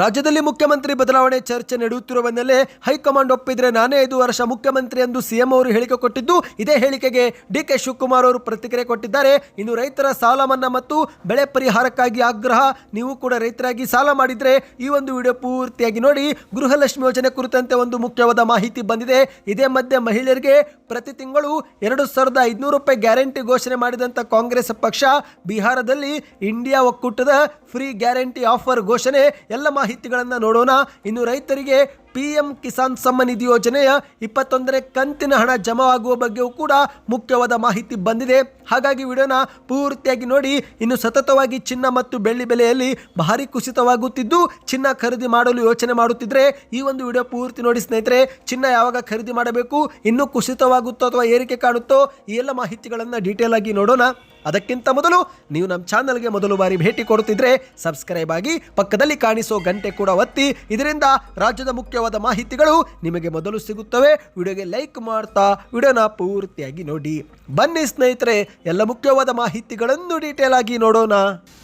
ರಾಜ್ಯದಲ್ಲಿ ಮುಖ್ಯಮಂತ್ರಿ ಬದಲಾವಣೆ ಚರ್ಚೆ ನಡೆಯುತ್ತಿರುವ ಬೆನ್ನಲ್ಲೇ ಹೈಕಮಾಂಡ್ ಒಪ್ಪಿದ್ರೆ ನಾನೇ ಐದು ವರ್ಷ ಮುಖ್ಯಮಂತ್ರಿ ಎಂದು ಸಿಎಂ ಅವರು ಹೇಳಿಕೆ ಕೊಟ್ಟಿದ್ದು, ಇದೇ ಹೇಳಿಕೆಗೆ ಡಿ ಕೆ ಶಿವಕುಮಾರ್ ಅವರು ಪ್ರತಿಕ್ರಿಯೆ ಕೊಟ್ಟಿದ್ದಾರೆ. ಇನ್ನು ರೈತರ ಸಾಲ ಮನ್ನಾ ಮತ್ತು ಬೆಳೆ ಪರಿಹಾರಕ್ಕಾಗಿ ಆಗ್ರಹ, ನೀವು ಕೂಡ ರೈತರಾಗಿ ಸಾಲ ಮಾಡಿದ್ರೆ ಈ ಒಂದು ವಿಡಿಯೋ ಪೂರ್ತಿಯಾಗಿ ನೋಡಿ. ಗೃಹಲಕ್ಷ್ಮಿ ಯೋಜನೆ ಕುರಿತಂತೆ ಒಂದು ಮುಖ್ಯವಾದ ಮಾಹಿತಿ ಬಂದಿದೆ. ಇದೇ ಮಧ್ಯೆ ಮಹಿಳೆಯರಿಗೆ ಪ್ರತಿ ತಿಂಗಳು ಎರಡು ಸಾವಿರದ ಐದುನೂರು ರೂಪಾಯಿ ಗ್ಯಾರಂಟಿ ಘೋಷಣೆ ಮಾಡಿದಂಥ ಕಾಂಗ್ರೆಸ್ ಪಕ್ಷ, ಬಿಹಾರದಲ್ಲಿ ಇಂಡಿಯಾ ಒಕ್ಕೂಟದ ಫ್ರೀ ಗ್ಯಾರಂಟಿ ಆಫರ್ ಘೋಷಣೆ, ಎಲ್ಲ ಮಾಹಿತಿಗಳನ್ನು ನೋಡೋಣ. ಇನ್ನು ರೈತರಿಗೆ ಪಿ ಎಂ ಕಿಸಾನ್ ಸಮ್ಮನ್ ನಿಧಿ ಯೋಜನೆಯ ಇಪ್ಪತ್ತೊಂದನೇ ಕಂತಿನ ಹಣ ಜಮಾವಾಗುವ ಬಗ್ಗೆಯೂ ಕೂಡ ಮುಖ್ಯವಾದ ಮಾಹಿತಿ ಬಂದಿದೆ. ಹಾಗಾಗಿ ವಿಡಿಯೋನ ಪೂರ್ತಿಯಾಗಿ ನೋಡಿ. ಇನ್ನು ಸತತವಾಗಿ ಚಿನ್ನ ಮತ್ತು ಬೆಳ್ಳಿ ಬೆಲೆಯಲ್ಲಿ ಭಾರಿ ಕುಸಿತವಾಗುತ್ತಿದ್ದು, ಚಿನ್ನ ಖರೀದಿ ಮಾಡಲು ಯೋಚನೆ ಮಾಡುತ್ತಿದ್ರೆ ಈ ಒಂದು ವಿಡಿಯೋ ಪೂರ್ತಿ ನೋಡಿ ಸ್ನೇಹಿತರೆ. ಚಿನ್ನ ಯಾವಾಗ ಖರೀದಿ ಮಾಡಬೇಕು, ಇನ್ನೂ ಕುಸಿತವಾಗುತ್ತೋ ಅಥವಾ ಏರಿಕೆ ಕಾಣುತ್ತೋ, ಈ ಎಲ್ಲ ಮಾಹಿತಿಗಳನ್ನು ಡೀಟೇಲ್ ಆಗಿ ನೋಡೋಣ. ಅದಕ್ಕಿಂತ ಮೊದಲು ನೀವು ನಮ್ಮ ಚಾನಲ್ಗೆ ಮೊದಲು ಬಾರಿ ಭೇಟಿ ಕೊಡುತ್ತಿದ್ರೆ ಸಬ್ಸ್ಕ್ರೈಬ್ ಆಗಿ ಪಕ್ಕದಲ್ಲಿ ಕಾಣಿಸೋ ಗಂಟೆ ಕೂಡ ಒತ್ತಿ. ಇದರಿಂದ ರಾಜ್ಯದ ಮುಖ್ಯವಾದ ಮಾಹಿತಿಗಳು ನಿಮಗೆ ಮೊದಲು ಸಿಗುತ್ತವೆ. ವಿಡಿಯೋಗೆ ಲೈಕ್ ಮಾಡ್ತಾ ವಿಡಿಯೋನ ಪೂರ್ತಿಯಾಗಿ ನೋಡಿ. ಬನ್ನಿ ಸ್ನೇಹಿತರೆ, ಎಲ್ಲ ಮುಖ್ಯವಾದ ಮಾಹಿತಿಗಳನ್ನು ಡೀಟೇಲ್ ಆಗಿ ನೋಡೋಣ.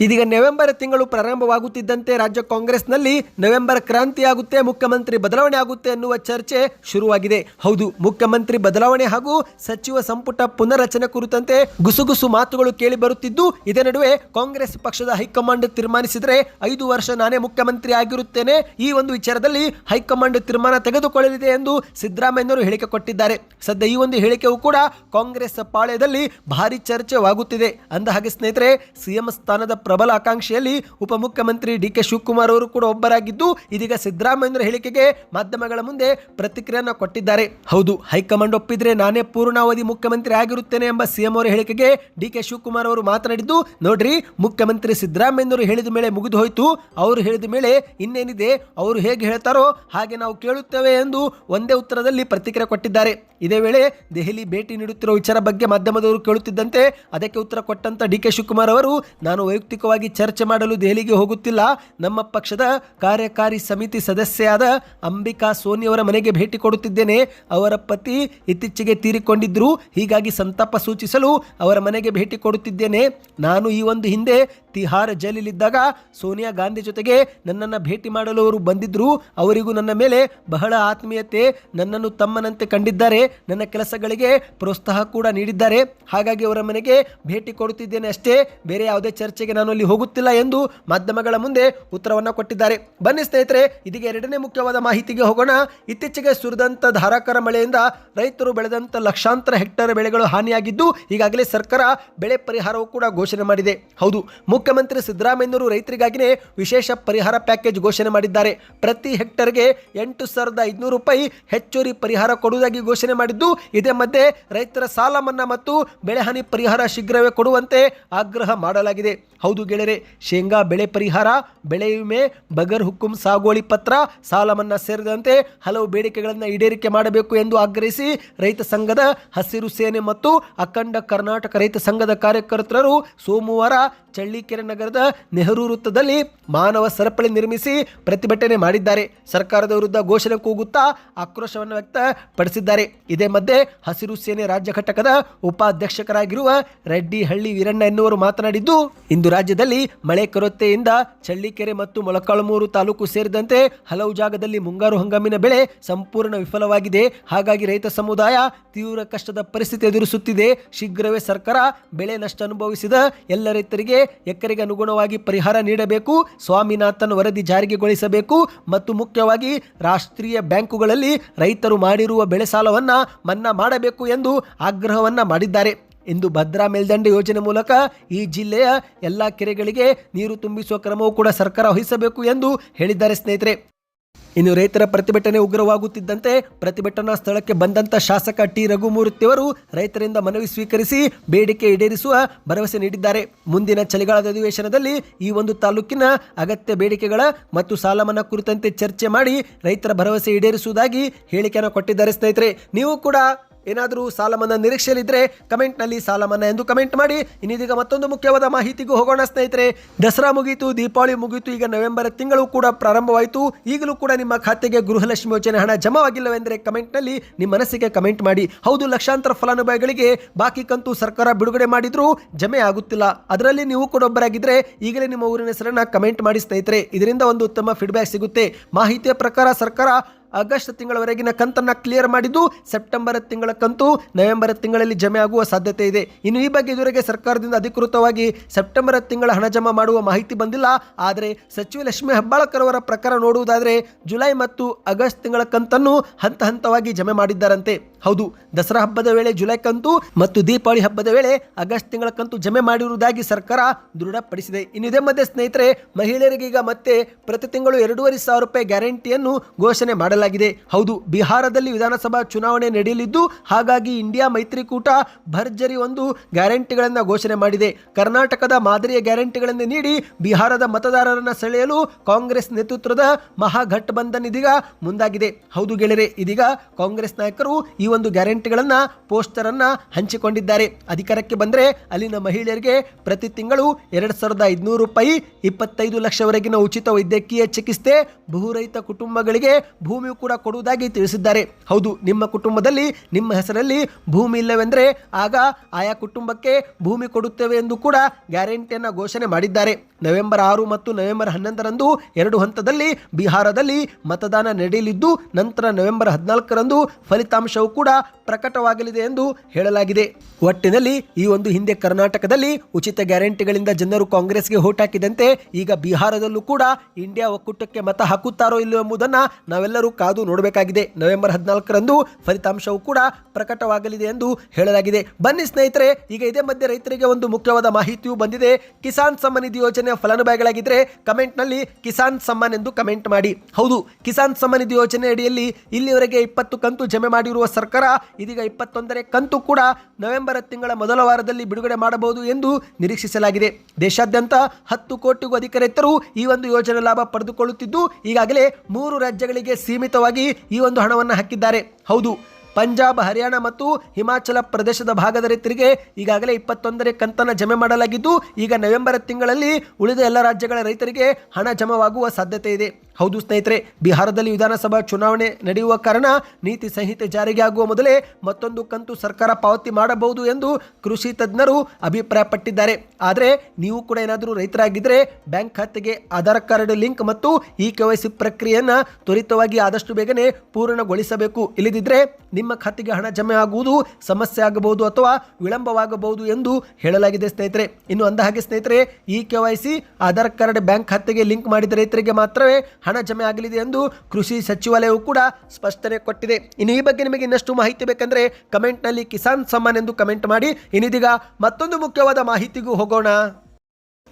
ಇದೀಗ ನವೆಂಬರ್ ತಿಂಗಳು ಪ್ರಾರಂಭವಾಗುತ್ತಿದ್ದಂತೆ ರಾಜ್ಯ ಕಾಂಗ್ರೆಸ್ನಲ್ಲಿ ನವೆಂಬರ್ ಕ್ರಾಂತಿ ಆಗುತ್ತೆ ಮುಖ್ಯಮಂತ್ರಿ ಬದಲಾವಣೆ ಆಗುತ್ತೆ ಎನ್ನುವ ಚರ್ಚೆ ಶುರುವಾಗಿದೆ. ಹೌದು, ಮುಖ್ಯಮಂತ್ರಿ ಬದಲಾವಣೆ ಹಾಗೂ ಸಚಿವ ಸಂಪುಟ ಪುನರ್ರಚನೆ ಕುರಿತಂತೆ ಗುಸುಗುಸು ಮಾತುಗಳು ಕೇಳಿ ಬರುತ್ತಿದ್ದು, ಇದೇ ನಡುವೆ ಕಾಂಗ್ರೆಸ್ ಪಕ್ಷದ ಹೈಕಮಾಂಡ್ ತೀರ್ಮಾನಿಸಿದರೆ ಐದು ವರ್ಷ ನಾನೇ ಮುಖ್ಯಮಂತ್ರಿ ಆಗಿರುತ್ತೇನೆ. ಈ ಒಂದು ವಿಚಾರದಲ್ಲಿ ಹೈಕಮಾಂಡ್ ತೀರ್ಮಾನ ತೆಗೆದುಕೊಳ್ಳಲಿದೆ ಎಂದು ಸಿದ್ದರಾಮಯ್ಯನವರು ಹೇಳಿಕೆ ಕೊಟ್ಟಿದ್ದಾರೆ. ಸದ್ಯ ಈ ಒಂದು ಹೇಳಿಕೆಯು ಕೂಡ ಕಾಂಗ್ರೆಸ್ ಪಾಳ್ಯದಲ್ಲಿ ಭಾರಿ ಚರ್ಚೆವಾಗುತ್ತಿದೆ. ಅಂದ ಹಾಗೆ ಸ್ನೇಹಿತರೆ, ಸಿಎಂ ಸ್ಥಾನದ ಪ್ರಬಲ ಆಕಾಂಕ್ಷೆಯಲ್ಲಿ ಉಪಮುಖ್ಯಮಂತ್ರಿ ಡಿ ಕೆ ಶಿವಕುಮಾರ್ ಅವರು ಕೂಡ ಒಬ್ಬರಾಗಿದ್ದು, ಇದೀಗ ಸಿದ್ದರಾಮಯ್ಯನವರ ಹೇಳಿಕೆಗೆ ಮಾಧ್ಯಮಗಳ ಮುಂದೆ ಪ್ರತಿಕ್ರಿಯೆಯನ್ನು ಕೊಟ್ಟಿದ್ದಾರೆ. ಹೌದು, ಹೈಕಮಾಂಡ್ ಒಪ್ಪಿದ್ರೆ ನಾನೇ ಪೂರ್ಣಾವಧಿ ಮುಖ್ಯಮಂತ್ರಿ ಆಗಿರುತ್ತೇನೆ ಎಂಬ ಸಿಎಂ ಅವರ ಹೇಳಿಕೆಗೆ ಡಿ ಕೆ ಶಿವಕುಮಾರ್ ಅವರು ಮಾತನಾಡಿದ್ದು, ನೋಡ್ರಿ, ಮುಖ್ಯಮಂತ್ರಿ ಸಿದ್ದರಾಮಯ್ಯನವರು ಹೇಳಿದ ಮೇಲೆ ಮುಗಿದು ಹೋಯಿತು. ಅವರು ಹೇಳಿದ ಮೇಲೆ ಇನ್ನೇನಿದೆ, ಅವರು ಹೇಗೆ ಹೇಳ್ತಾರೋ ಹಾಗೆ ನಾವು ಕೇಳುತ್ತೇವೆ ಎಂದು ಒಂದೇ ಉತ್ತರದಲ್ಲಿ ಪ್ರತಿಕ್ರಿಯೆ ಕೊಟ್ಟಿದ್ದಾರೆ. ಇದೇ ವೇಳೆ ದೆಹಲಿ ಭೇಟಿ ನೀಡುತ್ತಿರುವ ವಿಚಾರ ಬಗ್ಗೆ ಮಾಧ್ಯಮದವರು ಕೇಳುತ್ತಿದ್ದಂತೆ ಅದಕ್ಕೆ ಉತ್ತರ ಕೊಟ್ಟಂತ ಡಿ ಕೆ ಶಿವಕುಮಾರ್ ಅವರು, ನಾನು ವೈಯಕ್ತಿಕವಾಗಿ ಚರ್ಚೆ ಮಾಡಲು ದೆಹಲಿಗೆ ಹೋಗುತ್ತಿಲ್ಲ. ನಮ್ಮ ಪಕ್ಷದ ಕಾರ್ಯಕಾರಿ ಸಮಿತಿ ಸದಸ್ಯೆಯಾದ ಅಂಬಿಕಾ ಸೋನಿ ಅವರ ಮನೆಗೆ ಭೇಟಿ ಕೊಡುತ್ತಿದ್ದೇನೆ. ಅವರ ಪತಿ ಇತ್ತೀಚೆಗೆ ತೀರಿಕೊಂಡಿದ್ರು. ಹೀಗಾಗಿ ಸಂತಾಪ ಸೂಚಿಸಲು ಅವರ ಮನೆಗೆ ಭೇಟಿ ಕೊಡುತ್ತಿದ್ದೇನೆ. ನಾನು ಈ ಒಂದು ಹಿಂದೆ ತಿಹಾರ್ ಜೈಲಿದ್ದಾಗ ಸೋನಿಯಾ ಗಾಂಧಿ ಜೊತೆಗೆ ನನ್ನನ್ನು ಭೇಟಿ ಮಾಡಲು ಅವರು ಬಂದಿದ್ದರು ಅವರಿಗೂ ನನ್ನ ಮೇಲೆ ಬಹಳ ಆತ್ಮೀಯತೆ ನನ್ನನ್ನು ತಮ್ಮನಂತೆ ಕಂಡಿದ್ದಾರೆ. ನನ್ನ ಕೆಲಸಗಳಿಗೆ ಪ್ರೋತ್ಸಾಹ ಕೂಡ ನೀಡಿದ್ದಾರೆ. ಹಾಗಾಗಿ ಅವರ ಮನೆಗೆ ಭೇಟಿ ಕೊಡುತ್ತಿದ್ದೇನೆ ಅಷ್ಟೇ. ಬೇರೆ ಯಾವುದೇ ಚರ್ಚೆಗೆ ನಾನು ಅಲ್ಲಿ ಹೋಗುತ್ತಿಲ್ಲ ಎಂದು ಮಾಧ್ಯಮಗಳ ಮುಂದೆ ಉತ್ತರವನ್ನು ಕೊಟ್ಟಿದ್ದಾರೆ. ಬನ್ನಿ ಸ್ನೇಹಿತರೆ, ಇದೀಗ ಎರಡನೇ ಮುಖ್ಯವಾದ ಮಾಹಿತಿಗೆ ಹೋಗೋಣ. ಇತ್ತೀಚೆಗೆ ಸುರಿದಂಥ ಧಾರಾಕಾರ ಮಳೆಯಿಂದ ರೈತರು ಬೆಳೆದಂಥ ಲಕ್ಷಾಂತರ ಹೆಕ್ಟೇರ್ ಬೆಳೆಗಳು ಹಾನಿಯಾಗಿದ್ದು, ಈಗಾಗಲೇ ಸರ್ಕಾರ ಬೆಳೆ ಪರಿಹಾರವು ಕೂಡ ಘೋಷಣೆ ಮಾಡಿದೆ. ಹೌದು, ಮುಖ್ಯಮಂತ್ರಿ ಸಿದ್ದರಾಮಯ್ಯನವರು ರೈತರಿಗಾಗಿಯೇ ವಿಶೇಷ ಪರಿಹಾರ ಪ್ಯಾಕೇಜ್ ಘೋಷಣೆ ಮಾಡಿದ್ದಾರೆ. ಪ್ರತಿ ಹೆಕ್ಟರ್ಗೆ ಎಂಟು ಸಾವಿರದ ಐದುನೂರು ರೂಪಾಯಿ ಹೆಚ್ಚುವರಿ ಪರಿಹಾರ ಕೊಡುವುದಾಗಿ ಘೋಷಣೆ ಮಾಡಿದ್ದು, ಇದೇ ಮಧ್ಯೆ ರೈತರ ಸಾಲ ಮನ್ನಾ ಮತ್ತು ಬೆಳೆಹಾನಿ ಪರಿಹಾರ ಶೀಘ್ರವೇ ಕೊಡುವಂತೆ ಆಗ್ರಹ ಮಾಡಲಾಗಿದೆ. ಹೌದು ಗೆಳೆಯರೆ, ಶೇಂಗಾ ಬೆಳೆ ಪರಿಹಾರ, ಬೆಳೆ ವಿಮೆ, ಬಗರ್ ಹುಕುಂ ಸಾಗುವಳಿ ಪತ್ರ, ಸಾಲ ಮನ್ನಾ ಸೇರಿದಂತೆ ಹಲವು ಬೇಡಿಕೆಗಳನ್ನು ಈಡೇರಿಕೆ ಮಾಡಬೇಕು ಎಂದು ಆಗ್ರಹಿಸಿ ರೈತ ಸಂಘದ ಹಸಿರು ಸೇನೆ ಮತ್ತು ಅಖಂಡ ಕರ್ನಾಟಕ ರೈತ ಸಂಘದ ಕಾರ್ಯಕರ್ತರು ಸೋಮವಾರ ಚಳ್ಳಿಕೆರೆ ನಗರದ ನೆಹರು ವೃತ್ತದಲ್ಲಿ ಮಾನವ ಸರಪಳಿ ನಿರ್ಮಿಸಿ ಪ್ರತಿಭಟನೆ ಮಾಡಿದ್ದಾರೆ. ಸರ್ಕಾರದ ವಿರುದ್ಧ ಘೋಷಣೆ ಕೂಗುತ್ತಾ ಆಕ್ರೋಶವನ್ನು ವ್ಯಕ್ತಪಡಿಸಿದ್ದಾರೆ. ಇದೇ ಮಧ್ಯೆ ಹಸಿರು ಸೇನೆ ರಾಜ್ಯ ಘಟಕದ ಉಪಾಧ್ಯಕ್ಷಕರಾಗಿರುವ ರೆಡ್ಡಿ ಹಳ್ಳಿ ವೀರಣ್ಣ ಎನ್ನುವರು ಮಾತನಾಡಿದ್ದು, ಇಂದು ರಾಜ್ಯದಲ್ಲಿ ಮಳೆ ಕೊರತೆಯಿಂದ ಚಳ್ಳಿಕೆರೆ ಮತ್ತು ಮೊಳಕಾಳ್ಮೂರು ತಾಲೂಕು ಸೇರಿದಂತೆ ಹಲವು ಜಾಗದಲ್ಲಿ ಮುಂಗಾರು ಹಂಗಾಮಿನ ಬೆಳೆ ಸಂಪೂರ್ಣ ವಿಫಲವಾಗಿದೆ. ಹಾಗಾಗಿ ರೈತ ಸಮುದಾಯ ತೀವ್ರ ಕಷ್ಟದ ಪರಿಸ್ಥಿತಿ ಎದುರಿಸುತ್ತಿದೆ. ಶೀಘ್ರವೇ ಸರ್ಕಾರ ಬೆಳೆ ನಷ್ಟ ಅನುಭವಿಸಿದ ಎಲ್ಲ ರೈತರಿಗೆ ಎಕರೆಗೆ ಅನುಗುಣವಾಗಿ ಪರಿಹಾರ ನೀಡಬೇಕು. ಸ್ವಾಮಿನಾಥನ್ ವರದಿ ಜಾರಿಗೆಗೊಳಿಸಬೇಕು ಮತ್ತು ಮುಖ್ಯವಾಗಿ ರಾಷ್ಟ್ರೀಯ ಬ್ಯಾಂಕುಗಳಲ್ಲಿ ರೈತರು ಮಾಡಿರುವ ಬೆಳೆ ಸಾಲವನ್ನು ಮನ್ನಾ ಮಾಡಬೇಕು ಎಂದು ಆಗ್ರಹವನ್ನು ಮಾಡಿದ್ದಾರೆ. ಇಂದು ಭದ್ರಾ ಮೇಲ್ದಂಡೆ ಯೋಜನೆ ಮೂಲಕ ಈ ಜಿಲ್ಲೆಯ ಎಲ್ಲ ಕೆರೆಗಳಿಗೆ ನೀರು ತುಂಬಿಸುವ ಕ್ರಮವೂ ಕೂಡ ಸರ್ಕಾರ ವಹಿಸಬೇಕು ಎಂದು ಹೇಳಿದ್ದಾರೆ ಸ್ನೇಹಿತರೆ. ಇನ್ನು ರೈತರ ಪ್ರತಿಭಟನೆ ಉಗ್ರವಾಗುತ್ತಿದ್ದಂತೆ ಪ್ರತಿಭಟನಾ ಸ್ಥಳಕ್ಕೆ ಬಂದಂತ ಶಾಸಕ ಟಿ ರಘುಮೂರ್ತಿಯವರು ರೈತರಿಂದ ಮನವಿ ಸ್ವೀಕರಿಸಿ ಬೇಡಿಕೆ ಈಡೇರಿಸುವ ಭರವಸೆ ನೀಡಿದ್ದಾರೆ. ಮುಂದಿನ ಚಳಿಗಾಲದ ಅಧಿವೇಶನದಲ್ಲಿ ಈ ಒಂದು ತಾಲೂಕಿನ ಅಗತ್ಯ ಬೇಡಿಕೆಗಳ ಮತ್ತು ಸಾಲ ಮನ್ನಾ ಕುರಿತಂತೆ ಚರ್ಚೆ ಮಾಡಿ ರೈತರ ಭರವಸೆ ಈಡೇರಿಸುವುದಾಗಿ ಹೇಳಿಕೆಯನ್ನು ಕೊಟ್ಟಿದ್ದಾರೆ ಸ್ನೇಹಿತರೆ. ನೀವು ಕೂಡ ಏನಾದರೂ ಸಾಲ ಮನ್ನಾ ನಿರೀಕ್ಷೆಯಲ್ಲಿದ್ದರೆ ಕಮೆಂಟ್ನಲ್ಲಿ ಸಾಲ ಮನ್ನಾ ಎಂದು ಕಮೆಂಟ್ ಮಾಡಿ. ಇನ್ನಿದೀಗ ಮತ್ತೊಂದು ಮುಖ್ಯವಾದ ಮಾಹಿತಿಗೂ ಹೋಗೋಣ ಸ್ನೇಹಿತರೆ. ದಸರಾ ಮುಗಿಯಿತು ದೀಪಾವಳಿ ಮುಗಿಯಿತು ಈಗ ನವೆಂಬರ್ ತಿಂಗಳು ಕೂಡ ಪ್ರಾರಂಭವಾಯಿತು. ಈಗಲೂ ಕೂಡ ನಿಮ್ಮ ಖಾತೆಗೆ ಗೃಹಲಕ್ಷ್ಮಿ ಯೋಜನೆ ಹಣ ಜಮಾವಾಗಿಲ್ಲವೆಂದರೆ ಕಮೆಂಟ್ನಲ್ಲಿ ನಿಮ್ಮ ಮನಸ್ಸಿಗೆ ಕಮೆಂಟ್ ಮಾಡಿ. ಹೌದು, ಲಕ್ಷಾಂತರ ಫಲಾನುಭವಿಗಳಿಗೆ ಬಾಕಿ ಕಂತು ಸರ್ಕಾರ ಬಿಡುಗಡೆ ಮಾಡಿದರೂ ಜಮೆ ಆಗುತ್ತಿಲ್ಲ. ಅದರಲ್ಲಿ ನೀವು ಕೂಡ ಒಬ್ಬರಾಗಿದ್ದರೆ ಈಗಲೇ ನಿಮ್ಮ ಊರಿನ ಹೆಸರನ್ನು ಕಮೆಂಟ್ ಮಾಡಿ ಸ್ನೇಹಿತರೆ. ಇದರಿಂದ ಒಂದು ಉತ್ತಮ ಫೀಡ್ಬ್ಯಾಕ್ ಸಿಗುತ್ತೆ. ಮಾಹಿತಿಯ ಪ್ರಕಾರ ಸರ್ಕಾರ ಆಗಸ್ಟ್ ತಿಂಗಳವರೆಗಿನ ಕಂತನ್ನ ಕ್ಲಿಯರ್ ಮಾಡಿದ್ದು ಸೆಪ್ಟೆಂಬರ್ ತಿಂಗಳ ಕಂತು. ನವೆಂಬರ್ ತಿಂಗಳಲ್ಲಿ ಜಮೆ ಆಗುವ ಸಾಧ್ಯತೆ ಇದೆ. ಇನ್ನು ಈ ಬಗ್ಗೆ ಇದುವರೆಗೆ ಸರ್ಕಾರದಿಂದ ಅಧಿಕೃತವಾಗಿ ಸೆಪ್ಟೆಂಬರ್ ತಿಂಗಳ ಹಣ ಜಮಾ ಮಾಡುವ ಮಾಹಿತಿ ಬಂದಿಲ್ಲ. ಆದರೆ ಸಚಿವ ಲಕ್ಷ್ಮಿ ಹೆಬ್ಬಾಳ್ಕರ್ ಅವರ ಪ್ರಕಾರ ನೋಡುವುದಾದರೆ ಜುಲೈ ಮತ್ತು ಆಗಸ್ಟ್ ತಿಂಗಳ ಕಂತನ್ನು ಹಂತ ಹಂತವಾಗಿ ಜಮೆ ಮಾಡಿದ್ದಾರಂತೆ. ಹೌದು, ದಸರಾ ಹಬ್ಬದ ವೇಳೆ ಜುಲೈ ಕಂತು ಮತ್ತು ದೀಪಾವಳಿ ಹಬ್ಬದ ವೇಳೆ ಆಗಸ್ಟ್ ತಿಂಗಳ ಕಂತು ಜಮೆ ಮಾಡಿರುವುದಾಗಿ ಸರ್ಕಾರ ದೃಢಪಡಿಸಿದೆ. ಇನ್ನು ಇದೇ ಮಧ್ಯೆ ಸ್ನೇಹಿತರೆ ಈಗ ಮತ್ತೆ ಪ್ರತಿ ತಿಂಗಳು ಎರಡೂವರೆ ಸಾವಿರ ರೂಪಾಯಿ ಗ್ಯಾರಂಟಿಯನ್ನು ಘೋಷಣೆ ಮಾಡಲಾಗಿದೆ. ಹೌದು, ಬಿಹಾರದಲ್ಲಿ ವಿಧಾನಸಭಾ ಚುನಾವಣೆ ನಡೆಯಲಿದ್ದು, ಹಾಗಾಗಿ ಇಂಡಿಯಾ ಮೈತ್ರಿಕೂಟ ಭರ್ಜರಿ ಒಂದು ಗ್ಯಾರಂಟಿಗಳನ್ನು ಘೋಷಣೆ ಮಾಡಿದೆ. ಕರ್ನಾಟಕದ ಮಾದರಿಯ ಗ್ಯಾರಂಟಿಗಳನ್ನು ನೀಡಿ ಬಿಹಾರದ ಮತದಾರರನ್ನ ಸೆಳೆಯಲು ಕಾಂಗ್ರೆಸ್ ನೇತೃತ್ವದ ಮಹಾಗಠಬಂಧನ್ ಇದೀಗ ಮುಂದಾಗಿದೆ. ಹೌದು ಗೆಳೆಯರೆ, ಇದೀಗ ಕಾಂಗ್ರೆಸ್ ನಾಯಕರು ಈ ಒಂದು ಗ್ಯಾರಂಟಿಗಳನ್ನು ಪೋಸ್ಟರ್ ಅನ್ನ ಹಂಚಿಕೊಂಡಿದ್ದಾರೆ. ಅಧಿಕಾರಕ್ಕೆ ಬಂದರೆ ಅಲ್ಲಿನ ಮಹಿಳೆಯರಿಗೆ ಪ್ರತಿ ತಿಂಗಳು ಎರಡು ಸಾವಿರದ ಐದುನೂರು ರೂಪಾಯಿ ಇಪ್ಪತ್ತೈದು ಲಕ್ಷವರೆಗಿನ ಉಚಿತ ವೈದ್ಯಕೀಯ ಚಿಕಿತ್ಸೆ ಭೂರಹಿತ ಕುಟುಂಬಗಳಿಗೆ ಭೂಮಿ ಕೂಡ ಕೊಡುವುದಾಗಿ ತಿಳಿಸಿದ್ದಾರೆ. ಹೌದು, ನಿಮ್ಮ ಕುಟುಂಬದಲ್ಲಿ, ನಿಮ್ಮ ಹೆಸರಲ್ಲಿ ಭೂಮಿ ಇಲ್ಲವೆಂದರೆ ಆಗ ಆಯಾ ಕುಟುಂಬಕ್ಕೆ ಭೂಮಿ ಕೊಡುತ್ತೇವೆ ಎಂದು ಕೂಡ ಗ್ಯಾರಂಟಿಯನ್ನು ಘೋಷಣೆ ಮಾಡಿದ್ದಾರೆ. ನವೆಂಬರ್ ಆರು ಮತ್ತು ನವೆಂಬರ್ ಹನ್ನೊಂದರಂದು ಎರಡು ಹಂತದಲ್ಲಿ ಬಿಹಾರದಲ್ಲಿ ಮತದಾನ ನಡೆಯಲಿದ್ದು, ನಂತರ ನವೆಂಬರ್ ಹದಿನಾಲ್ಕರಂದು ಫಲಿತಾಂಶವು ಕೂಡ ಪ್ರಕಟವಾಗಲಿದೆ ಎಂದು ಹೇಳಲಾಗಿದೆ. ಒಟ್ಟಿನಲ್ಲಿ ಈ ಒಂದು ಹಿಂದೆ ಕರ್ನಾಟಕದಲ್ಲಿ ಉಚಿತ ಗ್ಯಾರಂಟಿಗಳಿಂದ ಜನರು ಕಾಂಗ್ರೆಸ್ಗೆ ಓಟ್ ಹಾಕಿದಂತೆ ಈಗ ಬಿಹಾರದಲ್ಲೂ ಕೂಡ ಇಂಡಿಯಾ ಒಕ್ಕೂಟಕ್ಕೆ ಮತ ಹಾಕುತ್ತಾರೋ ಇಲ್ಲೋ ಎಂಬುದನ್ನು ನಾವೆಲ್ಲರೂ ಕಾದು ನೋಡಬೇಕಾಗಿದೆ. ನವೆಂಬರ್ ಹದಿನಾಲ್ಕರಂದು ಫಲಿತಾಂಶವು ಕೂಡ ಪ್ರಕಟವಾಗಲಿದೆ ಎಂದು ಹೇಳಲಾಗಿದೆ. ಬನ್ನಿ ಸ್ನೇಹಿತರೆ, ಈಗ ಇದೇ ಮಧ್ಯೆ ರೈತರಿಗೆ ಒಂದು ಮುಖ್ಯವಾದ ಮಾಹಿತಿಯೂ ಬಂದಿದೆ. ಕಿಸಾನ್ ಸಮ್ಮಾನ್ ನಿಧಿ ಯೋಜನೆಯ ಫಲಾನುಭವಿಗಳಾಗಿದ್ದರೆ ಕಮೆಂಟ್ನಲ್ಲಿ ಕಿಸಾನ್ ಸಮ್ಮಾನ್ ಎಂದು ಕಮೆಂಟ್ ಮಾಡಿ. ಹೌದು, ಕಿಸಾನ್ ಸಮ್ಮಾನ್ ನಿಧಿ ಯೋಜನೆ ಅಡಿಯಲ್ಲಿ ಇಲ್ಲಿವರೆಗೆ ಇಪ್ಪತ್ತು ಕಂತು ಜಮೆ ಮಾಡಿರುವ ಇದೀಗ ಇಪ್ಪತ್ತೊಂದನೇ ಕಂತು ಕೂಡ ನವೆಂಬರ್ ತಿಂಗಳ ಮೊದಲ ವಾರದಲ್ಲಿ ಬಿಡುಗಡೆ ಮಾಡಬಹುದು ಎಂದು ನಿರೀಕ್ಷಿಸಲಾಗಿದೆ. ದೇಶಾದ್ಯಂತ ಹತ್ತು ಕೋಟಿಗೂ ಅಧಿಕ ರೈತರು ಈ ಒಂದು ಯೋಜನೆ ಲಾಭ ಪಡೆದುಕೊಳ್ಳುತ್ತಿದ್ದು, ಈಗಾಗಲೇ ಮೂರು ರಾಜ್ಯಗಳಿಗೆ ಸೀಮಿತವಾಗಿ ಈ ಒಂದು ಹಣವನ್ನು ಹಾಕಿದ್ದಾರೆ. ಹೌದು ಪಂಜಾಬ್, ಹರಿಯಾಣ ಮತ್ತು ಹಿಮಾಚಲ ಪ್ರದೇಶದ ಭಾಗದ ರೈತರಿಗೆ ಈಗಾಗಲೇ ಇಪ್ಪತ್ತೊಂದನೇ ಕಂತನ್ನು ಜಮೆ ಮಾಡಲಾಗಿದ್ದು, ಈಗ ನವೆಂಬರ್ ತಿಂಗಳಲ್ಲಿ ಉಳಿದ ಎಲ್ಲ ರಾಜ್ಯಗಳ ರೈತರಿಗೆ ಹಣ ಜಮವಾಗುವ ಸಾಧ್ಯತೆ ಇದೆ. ಹೌದು ಸ್ನೇಹಿತರೆ, ಬಿಹಾರದಲ್ಲಿ ವಿಧಾನಸಭಾ ಚುನಾವಣೆ ನಡೆಯುವ ಕಾರಣ ನೀತಿ ಸಂಹಿತೆ ಜಾರಿಗೆ ಆಗುವ ಮೊದಲೇ ಮತ್ತೊಂದು ಕಂತು ಸರ್ಕಾರ ಪಾವತಿ ಮಾಡಬಹುದು ಎಂದು ಕೃಷಿ ತಜ್ಞರು ಅಭಿಪ್ರಾಯಪಟ್ಟಿದ್ದಾರೆ. ಆದರೆ ನೀವು ಕೂಡ ಏನಾದರೂ ರೈತರಾಗಿದ್ದರೆ ಬ್ಯಾಂಕ್ ಖಾತೆಗೆ ಆಧಾರ್ ಕಾರ್ಡ್ ಲಿಂಕ್ ಮತ್ತು ಇ ಕೆ ವೈ ಸಿ ಪ್ರಕ್ರಿಯೆಯನ್ನು ತ್ವರಿತವಾಗಿ ಆದಷ್ಟು ಬೇಗನೆ ಪೂರ್ಣಗೊಳಿಸಬೇಕು. ಇಲ್ಲದಿದ್ದರೆ ನಿಮ್ಮ ಖಾತೆಗೆ ಹಣ ಜಮೆ ಆಗುವುದು ಸಮಸ್ಯೆ ಆಗಬಹುದು ಅಥವಾ ವಿಳಂಬವಾಗಬಹುದು ಎಂದು ಹೇಳಲಾಗಿದೆ ಸ್ನೇಹಿತರೆ. ಇನ್ನು ಅಂದ ಹಾಗೆ ಸ್ನೇಹಿತರೆ, ಈ K Y C Aadhaar card bank ಖಾತೆಗೆ ಲಿಂಕ್ ಮಾಡಿದ ರೈತರಿಗೆ ಮಾತ್ರವೇ ಹಣ ಜಮೆ ಆಗಲಿದೆ ಎಂದು ಕೃಷಿ ಸಚಿವಾಲಯವು ಕೂಡ ಸ್ಪಷ್ಟನೆ ಕೊಟ್ಟಿದೆ. ಇನ್ನು ಈ ಬಗ್ಗೆ ನಿಮಗೆ ಇನ್ನಷ್ಟು ಮಾಹಿತಿ ಬೇಕಂದ್ರೆ ಕಮೆಂಟ್ನಲ್ಲಿ ಕಿಸಾನ್ ಸಮ್ಮಾನ್ ಎಂದು ಕಮೆಂಟ್ ಮಾಡಿ. ಇನ್ನಿದೀಗ ಮತ್ತೊಂದು ಮುಖ್ಯವಾದ ಮಾಹಿತಿಗೂ ಹೋಗೋಣ.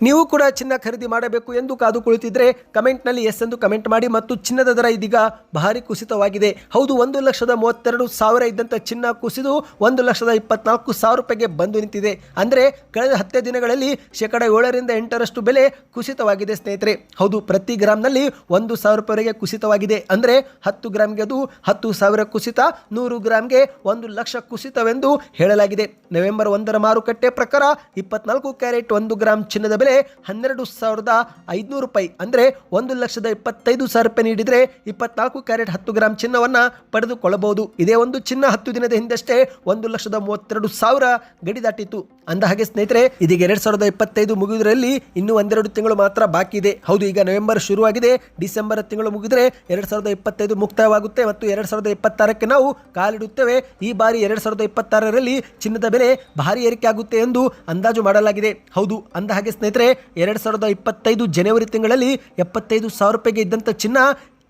ನೀವು ಕೂಡ ಚಿನ್ನ ಖರೀದಿ ಮಾಡಬೇಕು ಎಂದು ಕಾದು ಕುಳಿತಿದ್ರೆ ಕಮೆಂಟ್ನಲ್ಲಿ ಎಸ್ ಎಂದು ಕಮೆಂಟ್ ಮಾಡಿ ಮತ್ತು ಚಿನ್ನದ ದರ ಇದೀಗ ಭಾರಿ ಕುಸಿತವಾಗಿದೆ. ಹೌದು, ಒಂದು ಲಕ್ಷದ ಮೂವತ್ತೆರಡು ಸಾವಿರ ಇದ್ದಂಥ ಚಿನ್ನ ಕುಸಿದು ಒಂದು ಲಕ್ಷದ ಇಪ್ಪತ್ನಾಲ್ಕು ಸಾವಿರ ರೂಪಾಯಿಗೆ ಬಂದು ನಿಂತಿದೆ. ಅಂದರೆ ಕಳೆದ ಹತ್ತೇ ದಿನಗಳಲ್ಲಿ ಶೇಕಡ ಏಳರಿಂದ ಎಂಟರಷ್ಟು ಬೆಲೆ ಕುಸಿತವಾಗಿದೆ ಸ್ನೇಹಿತರೆ. ಹೌದು, ಪ್ರತಿ ಗ್ರಾಮ್ನಲ್ಲಿ ಒಂದು ಸಾವಿರ ರೂಪಾಯಿವರೆಗೆ ಕುಸಿತವಾಗಿದೆ. ಅಂದರೆ ಹತ್ತು ಗ್ರಾಮ್ಗೆ ಅದು ಹತ್ತು ಸಾವಿರ ಕುಸಿತ, ನೂರು ಗ್ರಾಮ್ಗೆ ಒಂದು ಲಕ್ಷ ಕುಸಿತವೆಂದು ಹೇಳಲಾಗಿದೆ. ನವೆಂಬರ್ ಒಂದರ ಮಾರುಕಟ್ಟೆ ಪ್ರಕಾರ ಇಪ್ಪತ್ನಾಲ್ಕು ಕ್ಯಾರೆಟ್ ಒಂದು ಗ್ರಾಮ್ ಚಿನ್ನದ ಬೆಲೆ ಹನ್ನೆರಡು ಸಾವಿರದ ಐದುನೂರು ರೂಪಾಯಿ, ಅಂದರೆ ಒಂದು ಲಕ್ಷದ ಇಪ್ಪತ್ತೈದು ಸಾವಿರ ರೂಪಾಯಿ ನೀಡಿದರೆ ಇಪ್ಪತ್ನಾಲ್ಕು ಕ್ಯಾರೆಟ್ ಹತ್ತು ಗ್ರಾಮ್ ಚಿನ್ನವನ್ನು ಪಡೆದುಕೊಳ್ಳಬಹುದು. ಇದೇ ಒಂದು ಚಿನ್ನ ಹತ್ತು ದಿನದ ಹಿಂದಷ್ಟೇ ಒಂದು ಲಕ್ಷದ ಮೂವತ್ತೆರಡು ಸಾವಿರ ಗಡಿ ದಾಟಿತ್ತು. ಅಂದ ಹಾಗೆ ಸ್ನೇಹಿತರೆ, ಇದೀಗ ಎರಡು ಸಾವಿರದ ಇಪ್ಪತ್ತೈದು ಮುಗಿದ್ರಲ್ಲಿ ಇನ್ನೂ ಒಂದೆರಡು ತಿಂಗಳು ಮಾತ್ರ ಬಾಕಿ ಇದೆ. ಹೌದು, ಈಗ ನವೆಂಬರ್ ಶುರುವಾಗಿದೆ. ಡಿಸೆಂಬರ್ ತಿಂಗಳು ಮುಗಿದರೆ ಎರಡ್ ಸಾವಿರದ ಇಪ್ಪತ್ತೈದು ಮುಕ್ತಾಯವಾಗುತ್ತೆ ಮತ್ತು ಎರಡ್ ಸಾವಿರದ ಇಪ್ಪತ್ತಾರಕ್ಕೆ ನಾವು ಕಾಲಿಡುತ್ತೇವೆ. ಈ ಬಾರಿ ಎರಡ್ ಸಾವಿರದ ಇಪ್ಪತ್ತಾರರಲ್ಲಿ ಚಿನ್ನದ ಬೆಲೆ ಭಾರಿ ಏರಿಕೆ ಆಗುತ್ತೆ ಎಂದು ಅಂದಾಜು ಮಾಡಲಾಗಿದೆ. ಹೌದು, ಅಂದ ಹಾಗೆ ಸ್ನೇಹಿತರೆ ಎರಡ್ ಸಾವಿರದ ಇಪ್ಪತ್ತೈದು ಜನವರಿ ತಿಂಗಳಲ್ಲಿ ಎಪ್ಪತ್ತೈದು ಸಾವಿರ ರೂಪಾಯಿಗೆ ಇದ್ದಂಥ ಚಿನ್ನ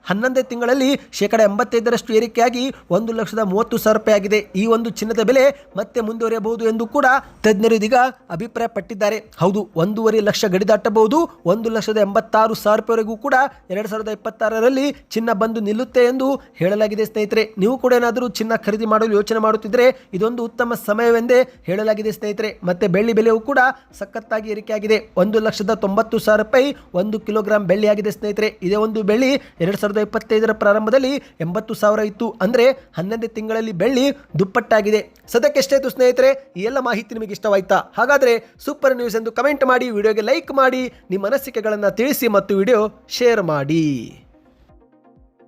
ಹನ್ನೊಂದೇ ತಿಂಗಳಲ್ಲಿ ಶೇಕಡ ಎಂಬತ್ತೈದರಷ್ಟು ಏರಿಕೆಯಾಗಿ ಒಂದು ಲಕ್ಷದ ಮೂವತ್ತು ಸಾವಿರ ರೂಪಾಯಿ ಆಗಿದೆ. ಈ ಒಂದು ಚಿನ್ನದ ಬೆಲೆ ಮತ್ತೆ ಮುಂದುವರಿಯಬಹುದು ಎಂದು ಕೂಡ ತಜ್ಞರು ಇದೀಗ ಅಭಿಪ್ರಾಯಪಟ್ಟಿದ್ದಾರೆ. ಹೌದು, ಒಂದೂವರೆ ಲಕ್ಷ ಗಡಿ ದಾಟಬಹುದು. ಒಂದು ಲಕ್ಷದ ಎಂಬತ್ತಾರು ಸಾವಿರ ರೂಪಾಯಿವರೆಗೂ ಕೂಡ ಎರಡು ಸಾವಿರದ ಇಪ್ಪತ್ತಾರರಲ್ಲಿ ಚಿನ್ನ ಬಂದು ನಿಲ್ಲುತ್ತೆ ಎಂದು ಹೇಳಲಾಗಿದೆ ಸ್ನೇಹಿತರೆ. ನೀವು ಕೂಡ ಏನಾದರೂ ಚಿನ್ನ ಖರೀದಿ ಮಾಡಲು ಯೋಚನೆ ಮಾಡುತ್ತಿದ್ದರೆ ಇದೊಂದು ಉತ್ತಮ ಸಮಯವೆಂದೇ ಹೇಳಲಾಗಿದೆ ಸ್ನೇಹಿತರೆ. ಮತ್ತೆ ಬೆಳ್ಳಿ ಬೆಲೆಯೂ ಕೂಡ ಸಖತ್ತಾಗಿ ಏರಿಕೆಯಾಗಿದೆ. ಒಂದು ಲಕ್ಷದ ತೊಂಬತ್ತು ಸಾವಿರ ರೂಪಾಯಿ ಒಂದು ಕಿಲೋಗ್ರಾಂ ಬೆಳ್ಳಿಯಾಗಿದೆ ಸ್ನೇಹಿತರೆ. ಇದೇ ಒಂದು ಬೆಳ್ಳಿ ಎರಡು ಸಾವಿರದ ಸಾವಿರದ ಇಪ್ಪತ್ತೈದರ ಪ್ರಾರಂಭದಲ್ಲಿ ಎಂಬತ್ತು ಸಾವಿರ ಇತ್ತು. ಅಂದರೆ ಹನ್ನೊಂದು ತಿಂಗಳಲ್ಲಿ ಬೆಳ್ಳಿ ದುಪ್ಪಟ್ಟಾಗಿದೆ. ಸದ್ಯಕ್ಕೆ ಎಷ್ಟಾಯಿತು ಸ್ನೇಹಿತರೆ, ಈ ಎಲ್ಲ ಮಾಹಿತಿ ನಿಮಗೆ ಇಷ್ಟವಾಯ್ತಾ? ಹಾಗಾದರೆ ಸೂಪರ್ ನ್ಯೂಸ್ ಎಂದು ಕಮೆಂಟ್ ಮಾಡಿ, ವಿಡಿಯೋಗೆ ಲೈಕ್ ಮಾಡಿ, ನಿಮ್ಮ ಅನಿಸಿಕೆಗಳನ್ನು ತಿಳಿಸಿ ಮತ್ತು ವಿಡಿಯೋ ಶೇರ್ ಮಾಡಿ.